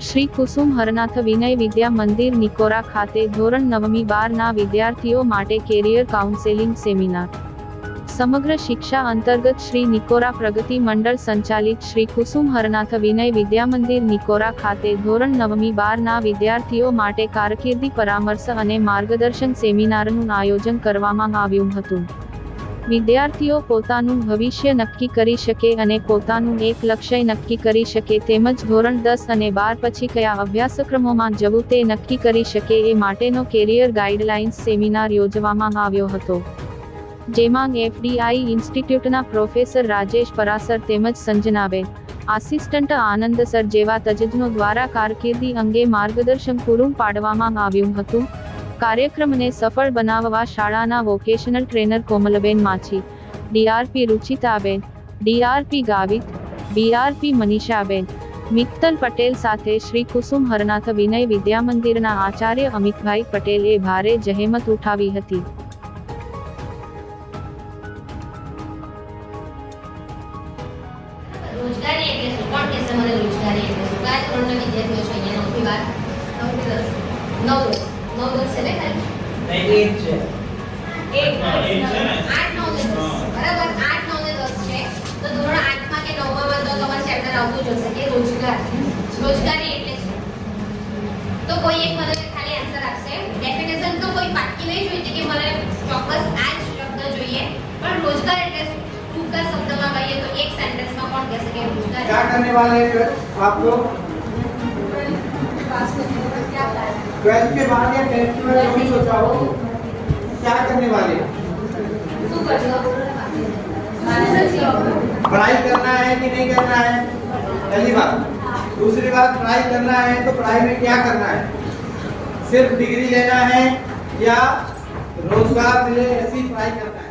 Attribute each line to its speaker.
Speaker 1: શ્રી કુસુમ હરનાથ વિનય વિદ્યા મંદિર નિકોરા ખાતે ધોરણ નવમી બારના વિદ્યાર્થીઓ માટે કેરિયર કાઉન્સેલિંગ સેમિનાર સમગ્ર શિક્ષા અંતર્ગત શ્રી નિકોરા પ્રગતિ મંડળ સંચાલિત શ્રી કુસુમ હરનાથ વિનય વિદ્યામંદિર નિકોરા ખાતે ધોરણ નવમી બારના વિદ્યાર્થીઓ માટે કારકિર્દી પરામર્શ અને માર્ગદર્શન સેમિનારનું આયોજન કરવામાં આવ્યું હતું. વિદ્યાર્થીઓ પોતાનું ભવિષ્ય નક્કી કરી શકે અને પોતાનું એક લક્ષ્ય નક્કી કરી શકે તેમજ ધોરણ દસ અને બાર પછી કયા અભ્યાસક્રમોમાં જવું તે નક્કી કરી શકે એ માટેનો કેરિયર ગાઈડલાઇન્સ સેમિનાર યોજવામાં આવ્યો હતો. જેમાં એફડીઆઈ ઇન્સ્ટિટ્યૂટના પ્રોફેસર રાજેશ પરાસર તેમજ સંજનાબેન, આસિસ્ટન્ટ આનંદ સર જેવા તજજ્ઞો દ્વારા કારકિર્દી અંગે માર્ગદર્શન પૂરું પાડવામાં આવ્યું હતું. કાર્યક્રમને સફળ બનાવવા શાળાના vocational trainer Komalben Machhi DRP રૂચિતાબેન DRP Gavit BRP મનીષાબેન, મિત્તલ પટેલ સાથે શ્રી કુસુમ હરનાથ વિનય વિદ્યામંદિરના આચાર્ય અમિતભાઈ પટેલે ભારે જહેમત ઉઠાવી હતી.
Speaker 2: રોજગારી એટલે શું? કોણ કહેશે મને રોજગારી એટલે? શું? કયા ધોરણના વિદ્યાર્થીઓ છે? અહીંયા નવથી નવ દસ, નવ. છે ને ખાલી
Speaker 3: નહીં, એ જ છે.
Speaker 2: એક
Speaker 4: હા, એક છે ને?
Speaker 2: આઠ નવ ને દસ
Speaker 4: હા.
Speaker 2: બરાબર આઠ નવ ને દસ છે તો ધોરણ આઠમાં કે નવમાં તો તમારે ચેપ્ટર આવતું જ હશે કે રોજગાર રોજગારી એટલે શું તો કોઈ એક મને ખાલી આન્સર આપશે ડેફિનેશન તો કોઈ પાકી નહીં જોઈતી કે મને ચોક્કસ આ જ શબ્દ જોઈએ પણ રોજગાર એટલે શું ટૂંકા શબ્દમાં કહીએ તો એક સેન્ટેન્સમાં કોણ કહેશે કે રોજગાર
Speaker 3: क्या करने वाले हैं आप लोग ट्वेल्थ के बाद या टेंथ के बाद भी सोचा हो? क्या करने वाले? पढ़ाई करना है कि नहीं करना है? पहली बात। दूसरी बात, पढ़ाई करना है तो पढ़ाई में क्या करना है? सिर्फ़ डिग्री लेना है या रोज़गार मिले ऐसी पढ़ाई करना है?